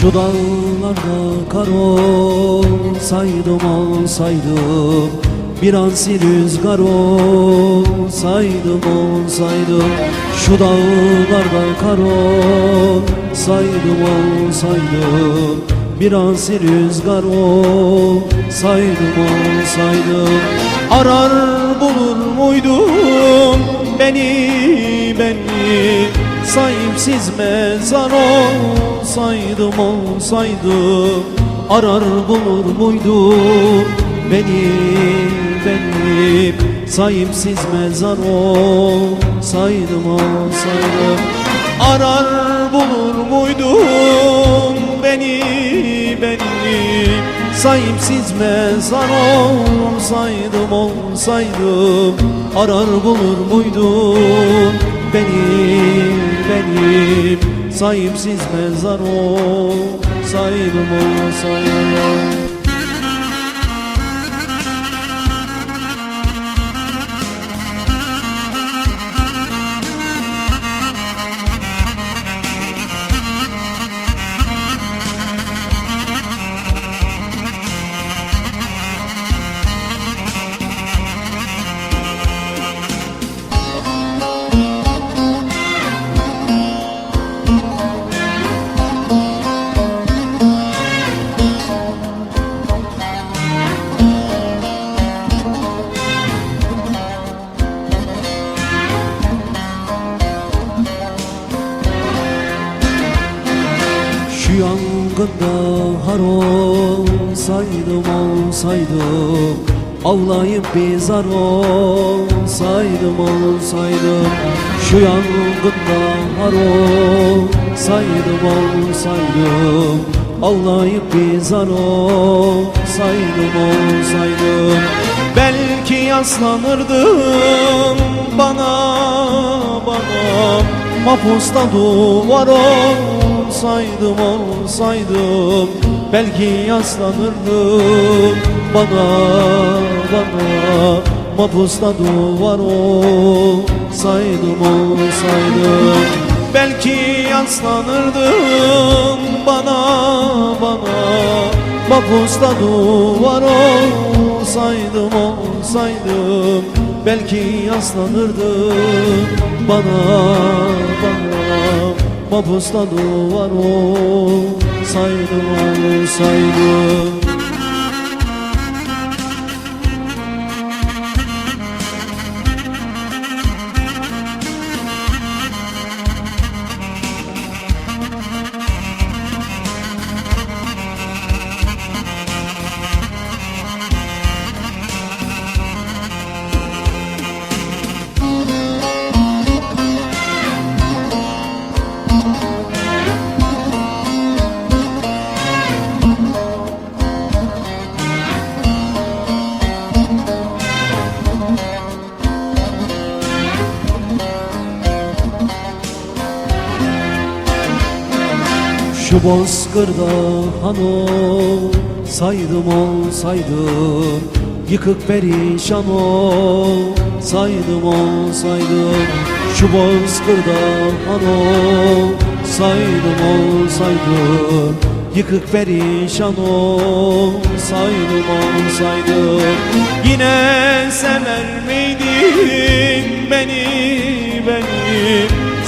Şu dağlarda kar olsaydım olsaydım Bir ansi rüzgar olsaydım olsaydım. Şu dağlarda kar olsaydım olsaydım Bir ansi rüzgar olsaydım olsaydım. Arar bulur muydum beni beni Sahipsiz mezar olsaydım olsaydım Arar bulur muydum beni beni Sahipsiz mezar olsaydım olsaydım Arar bulur muydum beni beni Sahipsiz mezar olsaydım olsaydım Arar bulur muydum beni beni Sahipsiz mezar olsaydım olsaydım Şu yangında har olsaydım olsaydım. Avlayıp bir zar olsaydım olsaydım. Şu yangında har olsaydım olsaydım. Avlayıp bir zar olsaydım olsaydım. Belki yaslanırdım bana bana. Mapusta duvar olsaydım olsaydım Belki yaslanırdım. Bana bana Mapusta duvar olsaydım olsaydım Belki yaslanırdım. Bana bana Mapusta duvar olsaydım olsaydım Belki yaslanırdım. Bana bana Mapusta duvar olsaydım olsaydım Şu bozkırda han olsaydım olsaydım Yıkık perişan olsaydım olsaydım Şu bozkırda han olsaydım olsaydım Yıkık perişan olsaydım olsaydım Yine sever miydin beni beni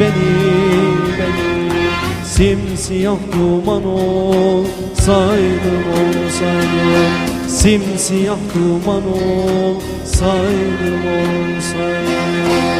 beni beni. Simsiyah duman olsaydım olsaydım. Simsiyah duman olsaydım olsaydım